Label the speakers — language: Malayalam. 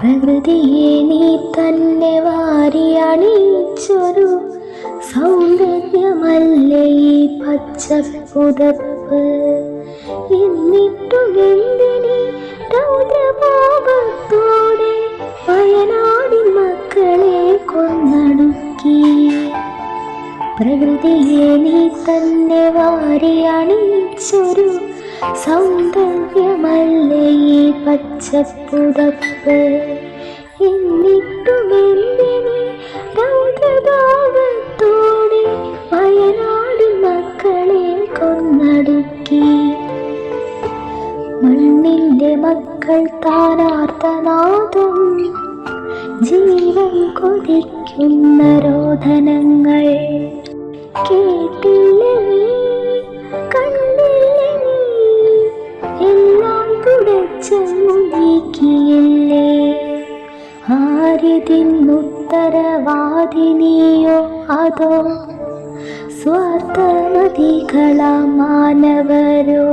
Speaker 1: പ്രകൃതിയെ നീ തന്നെ വാരി അണിയിച്ചൊരു സൗന്ദര്യമല്ലേ ഈ പച്ചപ്പുതപ്പ്? എന്നിട്ടും എന്തിനി രൗദ്രഭാവത്തോടെ വയനാടി മക്കളെ കൊന്നടുക്കി? പ്രകൃതിയെ നീ തന്നെ വാരി അണിയിച്ചൊരു സൗന്ദര്യമല്ലേ പച്ചപ്പുതപ്പ് വയനാടിൻ മക്കളെ കൊന്നടുക്കി. മണ്ണിന്റെ മക്കൾ താനാർത്തനാദം ജീവൻ കൊതിക്കുന്ന രോധനങ്ങൾ തുടച്ചു നീക്കിയില്ലേ ആര്യതിന്നുത്തരവാദിനിയോ അതോ സ്വാർത്ഥമതികളാ മാനവരോ?